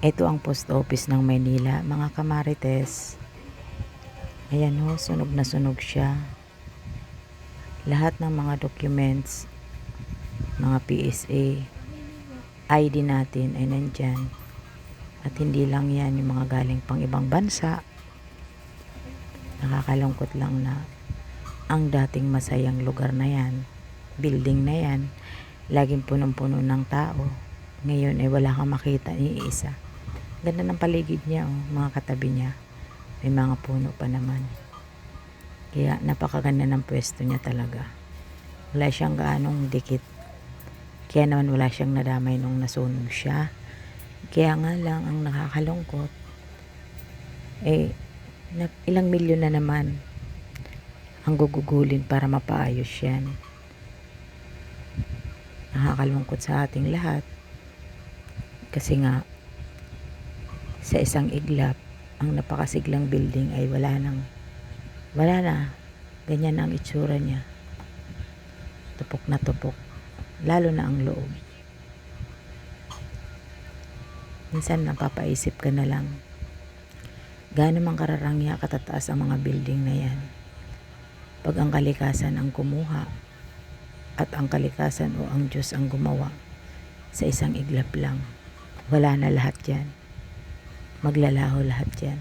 Ito ang post office ng Maynila, mga kamarites. Ayan ho, sunog na sunog siya. Lahat ng mga documents, mga PSA, ID natin ay nandyan. At hindi lang yan yung mga galing pang ibang bansa. Nakakalungkot lang na ang dating masayang lugar na yan, building na yan, laging punong-puno ng tao. Ngayon ay wala kang makita ni isa. Ganda ng paligid niya, oh, mga katabi niya. May mga puno pa naman. Kaya napakaganda ng pwesto niya talaga. Wala siyang gaanong dikit. Kaya naman wala siyang nadamay nung nasunog siya. Kaya nga lang ang nakakalungkot, eh, na, ilang milyon na naman ang gugugulin para mapaayos yan. Nakakalungkot sa ating lahat. Kasi nga, sa isang iglap, ang napakasiglang building ay wala nang, wala na. Ganyan ang itsura niya. Tupok na tupok. Lalo na ang loob. Minsan napapaisip ka na lang, gaano mang kararangya katataas ang mga building na yan. Pag ang kalikasan ang kumuha at ang kalikasan o ang Diyos ang gumawa sa isang iglap lang, wala na lahat yan. Maglalaho lahat yan.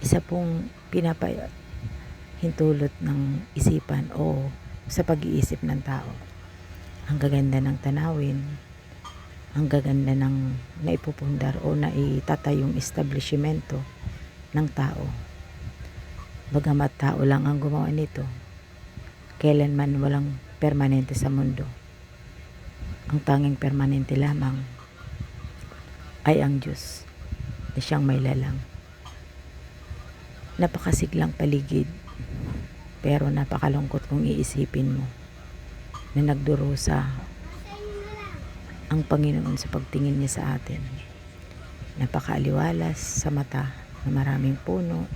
Isa pong pinapahintulot ng isipan o sa pag-iisip ng tao. Ang gaganda ng tanawin, ang gaganda ng naipupundar o naitatayong establishmento ng tao. Bagamat tao lang ang gumawa nito, kailanman walang permanente sa mundo. Ang tanging permanente lamang ay ang Diyos na siyang may lalang. Napakasiglang paligid, pero napakalungkot kung iisipin mo na nagdurusa ang Panginoon sa pagtingin niya sa atin. Napakaaliwalas sa mata na maraming puno.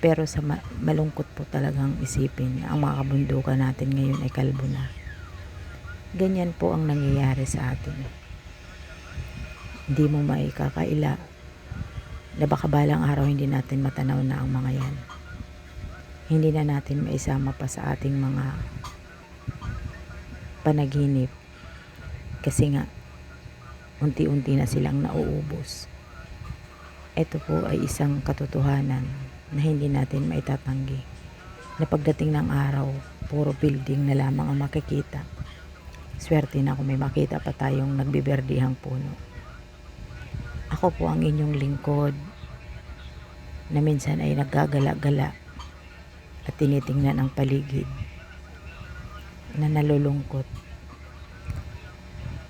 Pero sa ma- malungkot po talagang isipin ang mga kabundukan natin ngayon ay kalbo na. Ganyan po ang nangyayari sa atin. Hindi mo maikakaila na baka balang araw hindi natin matanaw na ang mga yan. Hindi na natin maisama pa sa ating mga panaginip kasi nga unti-unti na silang nauubos. Ito po ay isang katotohanan na hindi natin maitatanggi na pagdating ng araw, puro building na lamang ang makikita. Swerte na kung may makita pa tayong nagbiberdihang puno. Ako po ang inyong lingkod na minsan ay naggagala-gala at tinitingnan ang paligid na nalulungkot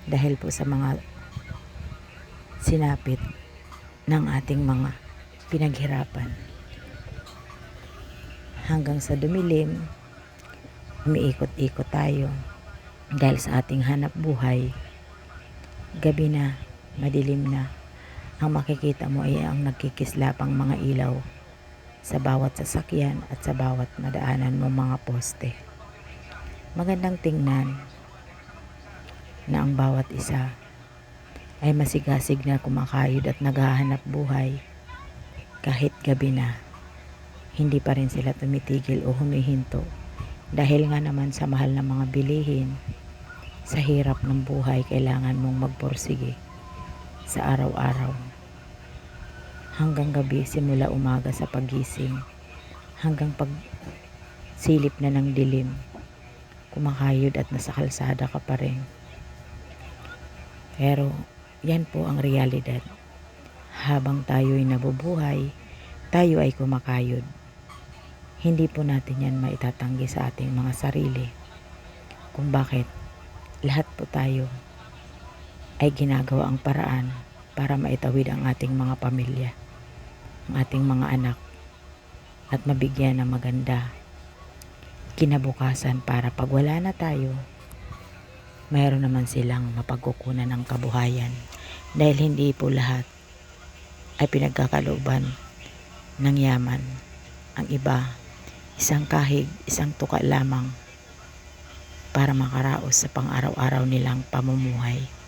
dahil po sa mga sinapit ng ating mga pinaghirapan. Hanggang sa dumilim, umiikot-ikot tayo dahil sa ating hanap buhay. Gabi na, madilim na, ang makikita mo ay ang nagkikislapang mga ilaw sa bawat sasakyan at sa bawat madaanan mo mga poste. Magandang tingnan na ang bawat isa ay masigasig na kumakayod at naghahanap buhay kahit gabi na. Hindi pa rin sila tumitigil o humihinto dahil nga naman sa mahal ng mga bilihin sa hirap ng buhay kailangan mong magporsige sa araw-araw. Hanggang gabi simula umaga sa pagising hanggang pag silip na ng dilim kumakayod at nasa kalsada ka pa rin. Pero yan po ang realidad. Habang tayo'y nabubuhay, tayo ay kumakayod. Hindi po natin yan maitatanggi sa ating mga sarili. Kung bakit lahat po tayo ay ginagawa ang paraan para maitawid ang ating mga pamilya, ang ating mga anak, at mabigyan ng maganda kinabukasan para pag wala na tayo, mayroon naman silang mapagkukunan ng kabuhayan dahil hindi po lahat ay pinagkakalooban ng yaman. Ang iba, isang kahig, isang tuka lamang para makaraos sa pang-araw-araw nilang pamumuhay.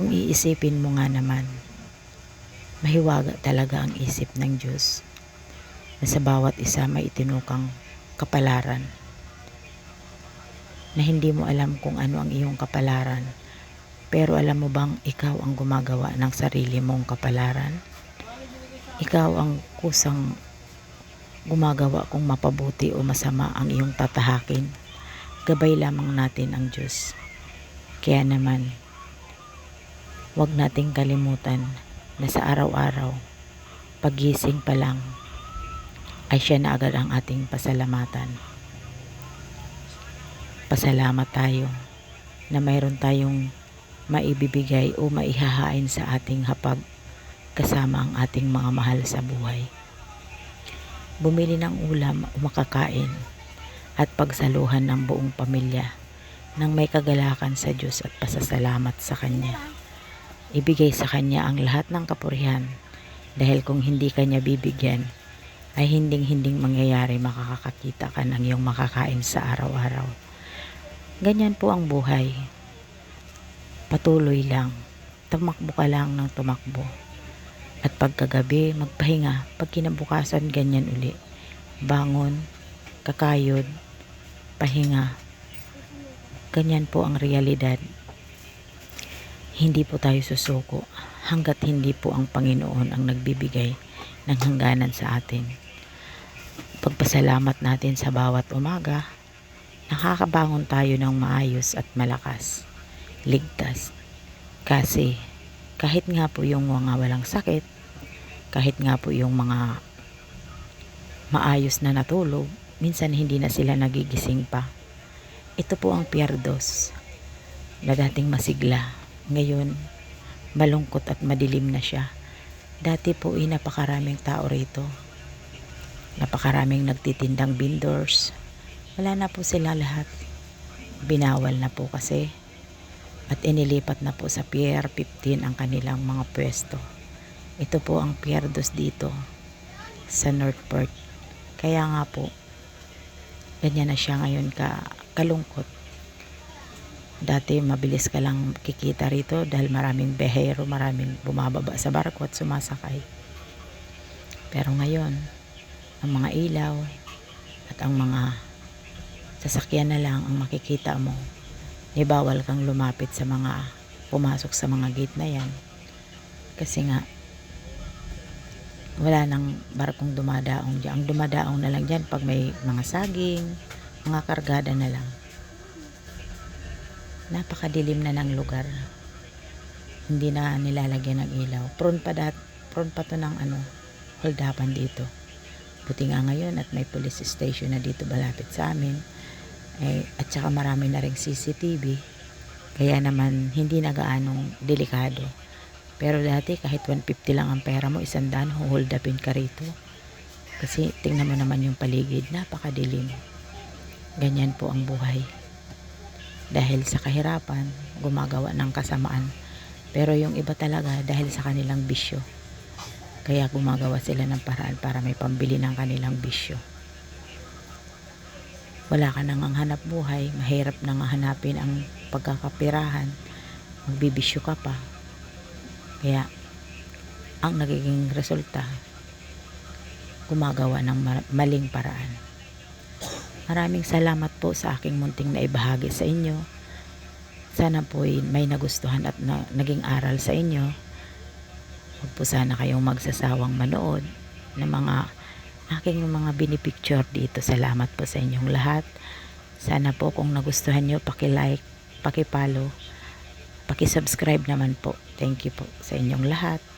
Kung iisipin mo nga naman, mahiwaga talaga ang isip ng Diyos na sa bawat isa may itinukang kapalaran na hindi mo alam kung ano ang iyong kapalaran pero alam mo bang ikaw ang gumagawa ng sarili mong kapalaran? Ikaw ang kusang gumagawa kung mapabuti o masama ang iyong tatahakin. Gabay lamang natin ang Diyos. Kaya naman, huwag nating kalimutan na sa araw-araw, pagising pa lang, ay siya na agad ang ating pasalamatan. Pasalamat tayo na mayroon tayong maibibigay o maihahain sa ating hapag kasama ang ating mga mahal sa buhay. Bumili ng ulam o makakain at pagsaluhan ng buong pamilya nang may kagalakan sa Diyos at pasasalamat sa Kanya. Ibigay sa Kanya ang lahat ng kapurihan dahil kung hindi Kanya bibigyan ay hinding-hinding mangyayari makakakita ka ng iyong makakain sa araw-araw. Ganyan po ang buhay patuloy lang. Tumakbo ka lang ng tumakbo. At pagkagabi, magpahinga. Pag kinabukasan, ganyan uli. Bangon, kakayod, pahinga. Ganyan po ang realidad. Hindi po tayo susuko hanggat hindi po ang Panginoon ang nagbibigay ng hangganan sa atin. Pagpasalamat natin sa bawat umaga, nakakabangon tayo ng maayos at malakas ligtas. Kasi kahit nga po yung mga walang sakit, kahit nga po yung mga maayos na natulog, minsan hindi na sila nagigising pa. Ito po ang pierdos na dating masigla. Ngayon, malungkot at madilim na siya. Dati po ay napakaraming tao rito. Napakaraming nagtitindang vendors. Wala na po sila lahat. Binawal na po kasi at inilipat na po sa Pier 15 ang kanilang mga pwesto. Ito po ang Pier 2 dito sa Northport. Kaya nga po, ganyan na siya ngayon ka, kalungkot. Dati mabilis ka lang kikita rito dahil maraming behero, maraming bumababa sa barko at sumasakay. Pero ngayon, ang mga ilaw at ang mga sasakyan na lang ang makikita mo. Eh bawal kang lumapit sa mga pumasok sa mga gate na yan. Kasi nga wala nang barkong dumadaong dyan. Ang dumadaong na lang dyan pag may mga saging mga kargada na lang napakadilim na ng lugar hindi na nilalagyan ng ilaw prone pa, dat, prone pa to ng ano holdapan dito buti nga ngayon at may police station na dito malapit sa amin eh, at saka marami na rin CCTV. Kaya naman hindi na gaanong delikado. Pero dati kahit 150 lang ang pera mo, isang daan, hold upin ka rito. Kasi tingnan mo naman yung paligid, napakadilim. Ganyan po ang buhay. Dahil sa kahirapan, gumagawa ng kasamaan. Pero yung iba talaga dahil sa kanilang bisyo. Kaya gumagawa sila ng paraan para may pambili ng kanilang bisyo wala ka nang ang hanap buhay, mahirap nang hanapin ang pagkakapirahan, magbibisyo ka pa. Kaya, ang nagiging resulta, gumagawa ng maling paraan. Maraming salamat po sa aking munting na ibahagi sa inyo. Sana po may nagustuhan at na, naging aral sa inyo. Huwag po sana kayong magsasawang manood ng mga aking mga binipicture dito. Salamat po sa inyong lahat. Sana po kung nagustuhan nyo, paki-like, paki-follow, paki-subscribe naman po. Thank you po sa inyong lahat.